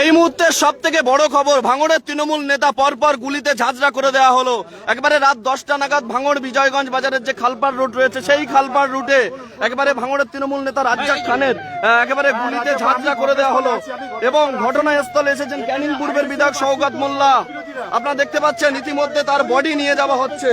এই মুহূর্তে সব থেকে বড় খবর, ভাঙড়ের তৃণমূল নেতা পরপর গুলিতে ঝাঁঝরা করে দেওয়া হলো। একবারে রাত দশটা নাগাদ ভাঙড় বিজয়গঞ্জ বাজারের যে খালপাড় রুট রয়েছে, সেই খালপাড় রুটে একেবারে ভাঙড়ের তৃণমূল নেতা রাজ্জাক খানের একেবারে গুলিতে ঝাঁঝরা করে দেওয়া হলো। এবং ঘটনাস্থলে এসেছেন ক্যানিং পূর্বের বিধায়ক সৌগত মোল্লা। আপনারা দেখতে পাচ্ছেন, ইতিমধ্যে তার বডি নিয়ে যাওয়া হচ্ছে।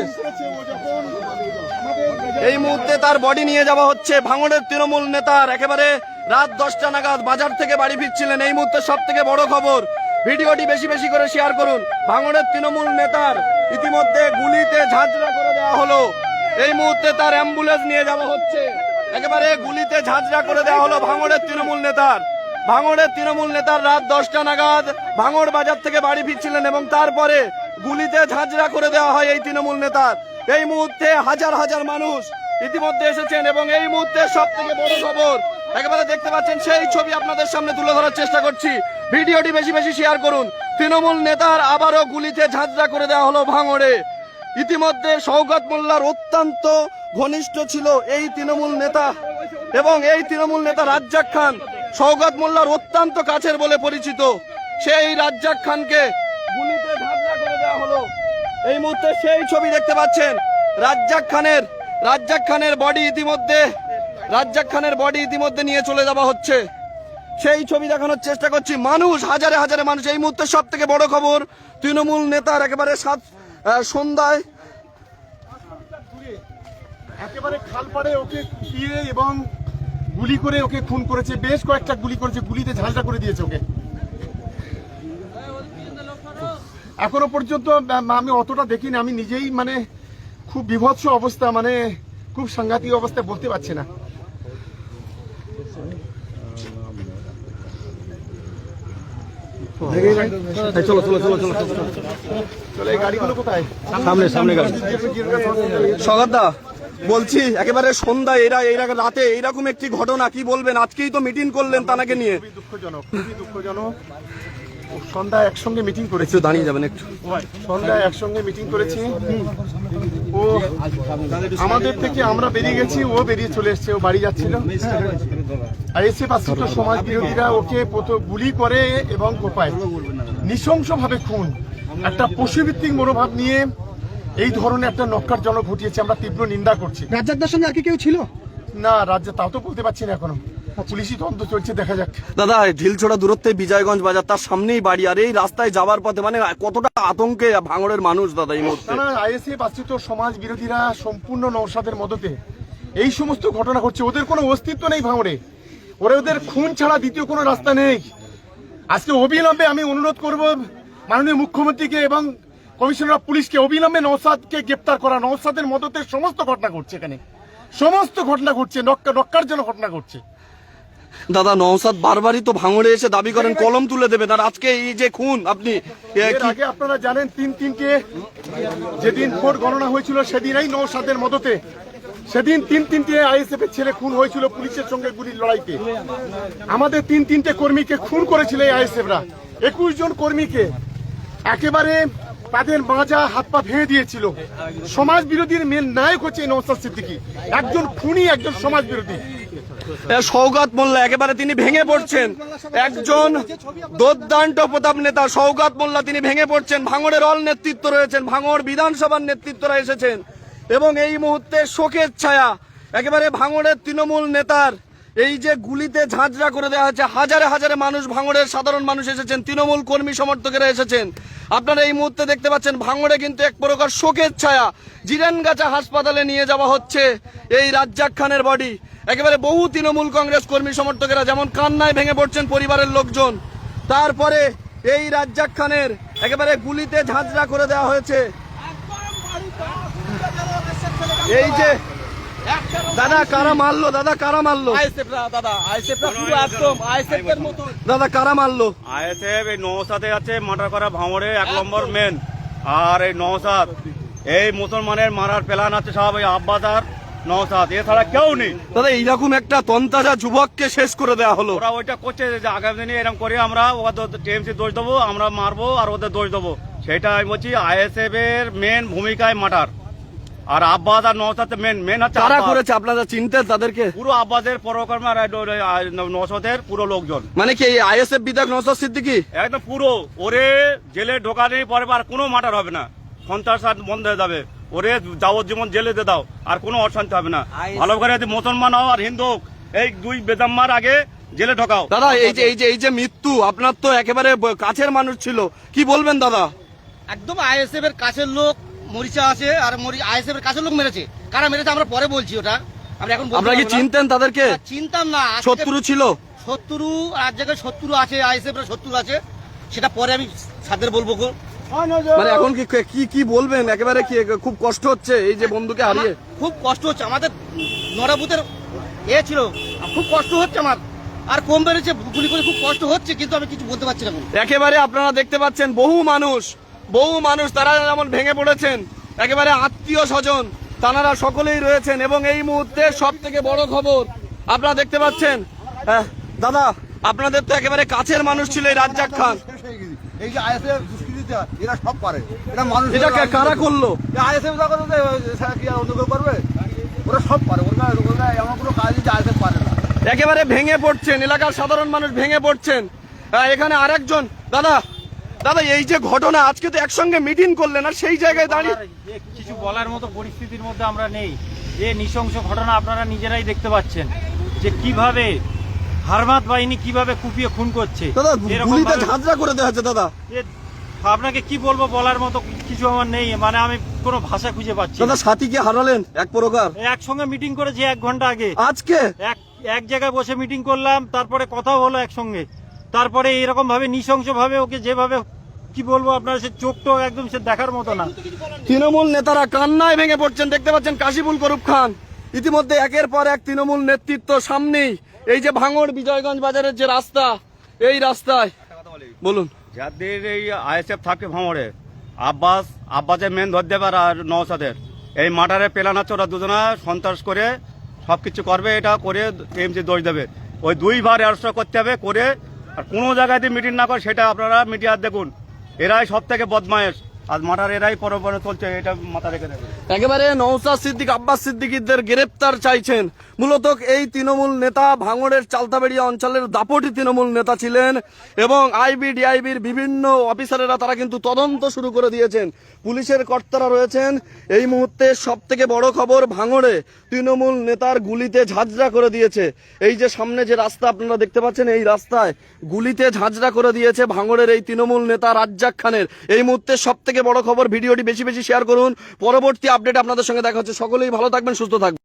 এই মুহূর্তে তার বডি নিয়ে যাওয়া হচ্ছে ভাঙড়ের তৃণমূল নেতার, একেবারে রাত দশটা নাগাদ বাজার থেকে বাড়ি ফিরছিলেন। এই মুহূর্তে সব থেকে বড় খবর, ভিডিওটি বেশি বেশি করে শেয়ার করুন। ভাঙড়ের তৃণমূল নেতার ইতিমধ্যে গুলিতে ঝাঁঝরা করে দেওয়া হলো। এই মুহূর্তে তার অ্যাম্বুলেন্স নিয়ে যাওয়া হচ্ছে। একেবারে গুলিতে ঝাঁঝরা করে দেওয়া হলো ভাঙড়ের তৃণমূল নেতার। ভাঙড়ের তৃণমূল নেতার রাত দশটা নাগাদ ভাঙড় বাজার থেকে বাড়ি ফিরছিলেন এবং তারপরে গুলিতে ঝাঁঝরা করে দেওয়া হয় এই তৃণমূল নেতার। এই মুহূর্তে হাজার হাজার মানুষ ইতিমধ্যে এসেছেন এবং এই মুহূর্তে সব থেকে বড় খবর একেবারে দেখতে পাচ্ছেন সেই ছবি আপনাদের সামনে তুলে ধরার চেষ্টা করছি। ভিডিওটি বেশি বেশি শেয়ার করুন। তৃণমূল নেতার আবারও গুলিতে ঝাঁঝরা করে দেওয়া হলো ভাঙড়ে। ইতিমধ্যে সৌগত মোল্লার অত্যন্ত ঘনিষ্ঠ ছিল এই তৃণমূল নেতা এবং এই তৃণমূল নেতা রাজ্জাক খান সৌগত মোল্লার অত্যন্ত কাছের বলে পরিচিত। সেই রাজ্জাক খানকে গুলিতে ঝাঁঝরা করে দেওয়া হলো। এই মুহূর্তে সেই ছবি দেখতে পাচ্ছেন। রাজ্জাক খানের রাজ্জাক খানের বডি ইতিমধ্যে রাজ্জাক খানের বডি ইতিমধ্যে নিয়ে চলে যাওয়া হচ্ছে। সেই ছবি দেখানোর চেষ্টা করছি। মানুষ, হাজারে হাজারে মানুষ, এই মুহূর্তে সব থেকে বড় খবর, তৃণমূল নেতার একেবারে সাত সন্ধ্যায় একেবারে খালপাড়ে ওকে কুপিয়ে এবং গুলি করে ওকে খুন করেছে, বেশ কয়েকটা গুলি করেছে, গুলিতে ঝাঁঝরা করে দিয়েছে ওকে। এখনও পর্যন্ত আমি অতটা দেখিনি, আমি নিজেই মানে খুব বিভৎস অবস্থা মানে খুব সাংঘাতিক অবস্থা বলতে পারছি না। চলো চলো চলো চলো চলে এই গাড়িগুলো কোথায়? সামনে সামনে গাড়ি। সগতদা বলছি একেবারে সন্ধ্যায় এরা এই রাতে এইরকম একটি ঘটনা কি বলবেন? আজকেই তো মিটিং করলেন তানাকে নিয়ে। দুঃখজনক খুবই দুঃখজনক। সন্ধ্যা একসঙ্গে মিটিং করেছি। দাঁড়িয়ে যাবেন একটু। সন্ধ্যায় একসঙ্গে মিটিং করেছি। ও আমাদের থেকে আমরা বেরিয়ে গেছি ও বেরিয়ে চলে এসেছে ও বাড়ি যাচ্ছিল। আর এসে পাশ্চাত্য সমাজ বিরোধীরা ওকে প্রথম গুলি করে এবং কোপায়। নৃশংসভাবে খুন। একটা পশুভিত্তিক মনোভাব নিয়ে এই ধরনের একটা নক্কারজনক ঘটিয়েছে আমরা তীব্র নিন্দা করছি। রাজ্জাকদার সঙ্গে আর কি কেউ ছিল? না রাজ্যে তাও তো বলতে পারছি না এখনও। পুলিশি তদন্ত চলছে দেখা যাক। দাদা ঢিলছোড়া দূরত্বে বিজয়গঞ্জ বাজার তার সামনেই বাড়ি আর এই রাস্তায় যাওয়ার পথে মানে কতটা আতঙ্কে ভাঙড়ের মানুষ দাদা এই মুহূর্তে? তারা আইএসএফ আশ্রিত সমাজ বিরোধীরা সম্পূর্ণ নৌসাদের মদতে এই সমস্ত ঘটনা ঘটছে। ওদের কোনো অস্তিত্ব নেই ভাঙড়ে। ওরা ওদের খুন ছাড়া দ্বিতীয় কোনো রাস্তা নেই। আজকে অবিলম্বে আমি অনুরোধ করব মাননীয় মুখ্যমন্ত্রীকে এবং কমিশনার অফ পুলিশকে অবিলম্বে নৌসাদকে গ্রেপ্তার করা। নৌসাদের মদতে সমস্ত ঘটনা ঘটছে এখানে। সমস্ত ঘটনা ঘটছে নক্কা নক্কার জন্য ঘটনা ঘটছে। দাদা নওসাদ বারবারই তো ভাঙড়ে এসে দাবি করেন কলম তুলে দেবেন আর আজকে এই যে খুন আপনি আগে আপনারা জানেন তিন তিনটে যেদিন ভোট গণনা হয়েছিল সেদিন এই নৌসাদের মদতে সেদিন তিন তিনটে আইএসএফ এর ছেলে খুন হয়েছিল পুলিশের সঙ্গে গুলির লড়াইতে। আমাদের তিন তিনটে কর্মীকে খুন করেছিল এই আইএসএফরা। একুশ জন কর্মীকে একেবারে তাদের মাজা হাত পা ভেঙে দিয়েছিল। সমাজ বিরোধীর মেন নায়ক হচ্ছে নৌসাদ সিদ্দিকী। একজন খুনি, একজন সমাজ বিরোধী সৌগত মোল্লা, একেবারে তিনি ভেঙে পড়ছেন। একজন দুর্দান্ত প্রতাপ নেতা, সৌগত মোল্লা, তিনি ভেঙে পড়ছেন। ভাঙড়ের অল নেতৃত্ব রয়েছেন। ভাঙড় বিধানসভার নেতৃত্বরা এসেছেন। এবং এই মুহূর্তে শোকের ছায়া, একেবারে ভাঙড়ের তৃণমূল নেতার, এই যে গুলিতে ঝাঁঝরা করে দেওয়া হচ্ছে হাজারে হাজারে মানুষ ভাঙড়ের সাধারণ মানুষ এসেছেন, তৃণমূল কর্মী সমর্থকেরা এসেছেন। আপনারা এই মুহূর্তে দেখতে পাচ্ছেন, ভাঙড়ে কিন্তু এক প্রকার শোকের ছায়া। জিরানগাছা হাসপাতালে নিয়ে যাওয়া হচ্ছে এই রাজ্জাক খানের বডি একেবারে বহু তৃণমূল কংগ্রেস কর্মী সমর্থকেরা, যেমন কান্নায় ভেঙে পড়ছেন পরিবারের লোকজন। তারপরে এই রাজ্জাক খানের, একেবারে গুলিতে ঝাঁঝরা করে দেওয়া হয়েছে। এই যে দাদা কারা মারলো? দাদা কারা মারলো? দাদা কারা মারলো? আইএসএফ এই নৌসাতে আছে মার্ডার করা ভাঙড়ে এক নম্বর মেন আর এই নৌসাদ এই মুসলমানের মারার প্ল্যান আছে সব এই আব্বাস আর নৌসাদ এছাড়া কেউ নেই। দাদা এইরকম একটা তন্তাজা যুবককে শেষ করে দেওয়া হলো। ওরা ওইটা করছে যে আগামী দিনে এরকম করে আমরা ওদের টিএমসি দোষ দেবো আমরা মারবো আর ওদের দোষ দেবো। সেটা আমি বলছি আইএসএফ এর মেন ভূমিকায় মার্ডার। আর আব্বাস আর নওসাদ মেন মেন হচ্ছে কারা। করেছে আপনারা চিনতেন তাদেরকে? পুরো আব্বাসের পরকর্মা নওসাদের পুরো লোকজন। মানে কি আইএসএফ বিধায়ক নৌসাদ সিদ্দিকি? একদম পুরো। ওরে জেলে ঢোকানোর পরে আর কোনো মাটার হবে না। সন্ত্রাস বন্ধ হয়ে যাবে। ওরে যাবজ্জীবন জেলে দিয়ে দাও আর কোনো অশান্তি হবে না। ভালো করে যদি মুসলমান হও আর হিন্দু হোক, এই দুই বেদাম্মার আগে জেলে ঢোকাও। দাদা এই যে এই যে এই যে মৃত্যু আপনার তো একেবারে কাছের মানুষ ছিল। কি বলবেন দাদা? একদম আইএসএফ এর কাছের লোক মরিচা আছে আর আইএসএফ এর কাছের লোক মেরেছে। কারা মেরেছে আমরা পরে বলছি ওটা। আমরা এখন আপনারা কি চিনতেন তাদেরকে? চিনতাম না। শত্রু ছিল? শত্রু আর জায়গায় শত্রু আছে আইএসএফ এর শত্রু আছে। সেটা পরে আমি সাদের বলব গো। মানে এখন কি কি কি বলবেন? একেবারে কি খুব কষ্ট হচ্ছে এই যে বন্ধুকে হারিয়ে। আমার খুব কষ্ট হচ্ছে। আমাদের নরাবুতের এ ছিল। খুব কষ্ট হচ্ছে আমার। আর কম বেড়েছে গুলি করে খুব কষ্ট হচ্ছে কিন্তু আমি কিছু বলতে পারছি না একেবারে আপনারা দেখতে পাচ্ছেন বহু মানুষ। বহু মানুষ তারা যেমন ভেঙে পড়েছেন একেবারে আত্মীয় স্বজন তারা সকলেই রয়েছেন এবং এই মুহূর্তে সব থেকে বড় খবর আপনারা দেখতে পাচ্ছেন দাদা আপনাদের তো একেবারে কাছের মানুষ ছিল এই রাজ্জাক খান। এই যে আইএসএফ দুষ্কৃতিটা এরা সব পারে। এটা মানুষ এটা কারা করল? আইএসএফ কি আর অন্য কেউ করবে? ওরা সব পারে ওরা ওরা এমন কোনো কাজ যে আইএসএফ পারে না। একেবারে ভেঙে পড়ছেন এলাকার সাধারণ মানুষ ভেঙে পড়ছেন। এখানে আরেকজন দাদা দাদা এই যে ঘটনা আজকে তো একসঙ্গে মিটিং করলেন আর সেই জায়গায় দাঁড়িয়ে কিছু বলার মতো পরিস্থিতির মধ্যে আমরা নেই। যে নৃশংস ঘটনা আপনারা নিজেরাই দেখতে পাচ্ছেন যে কীভাবে হারমাত বাহিনী কীভাবে কুপিয়ে খুন করছে। দাদা এরকম গুলিতে ঝাঁঝরা করে দেওয়া হচ্ছে দাদা। আপনাকে কি বলব বলার মতো কিছু আমার নেই মানে আমি কোনো ভাষা খুঁজে পাচ্ছি দাদা। সাথীকে হারালেন এক প্রকার। একসঙ্গে মিটিং করেছি এক ঘণ্টা আগে। আজকে? এক এক জায়গায় বসে মিটিং করলাম তারপরে কথাও হলো একসঙ্গে। তারপরে এরকম ভাবে নৃশংস ভাবে ওকে যেভাবে কি বলব আপনার সে চোখ টোক একদম সে দেখার মতো না। তৃণমূল নেতারা কান্নায় ভেঙে পড়ছেন দেখতে পাচ্ছেন কাশিফুল করুপ খান। ইতিমধ্যে একের পর এক তৃণমূল নেতৃত্ব সামনেই। এই যে ভাঙড় বিজয়গঞ্জ বাজারের যে রাস্তা এই রাস্তায়। বলুন। যাদের এই আইএসএফ থাকে ভাঙড়ে আব্বাস আব্বাসের মেন ধর দেবার আর নওসাদের এই মাটারে পেলান ওরা দুজনা সন্ত্রাস করে সব কিছু করবে এটা করে টিএমসি দোষ দেবে। ওই দুইবার অ্যারেস্ট করতে হবে করে আর কোনো জায়গায় যদি মিটিং না করে, সেটা আপনারা মিডিয়ার দেখুন। এরাই সব থেকে বদমায়েশ। আর মাথার এরাই পরপরে চলছে, এটা মাথা রেখে দেবে একেবারে নৌসাদ সিদ্দিক, আব্বাস সিদ্দিকিদের গ্রেপ্তার চাইছেন। মূলত এই তৃণমূল নেতা ভাঙড়ের চালতাবেড়িয়া অঞ্চলের দাপটি তৃণমূল নেতা ছিলেন এবং আইবি, ডিআইবির বিভিন্ন অফিসারেরা তারা কিন্তু তদন্ত শুরু করে দিয়েছেন। পুলিশের কর্তারা রয়েছেন। এই মুহূর্তে সব থেকে বড় খবর ভাঙড়ে তৃণমূল নেতার গুলিতে ঝাঁঝরা করে দিয়েছে। এই যে সামনে যে রাস্তা আপনারা দেখতে পাচ্ছেন, এই রাস্তায় গুলিতে ঝাঁঝরা করে দিয়েছে ভাঙড়ের এই তৃণমূল নেতা রাজ্জাক খানের। এই মুহূর্তে সব থেকে বড় খবর, ভিডিওটি বেশি বেশি শেয়ার করুন। পরবর্তী আপডেট আপনাদের সঙ্গে দেখা হচ্ছে। সকলেই ভালো থাকবেন সুস্থ থাকবেন।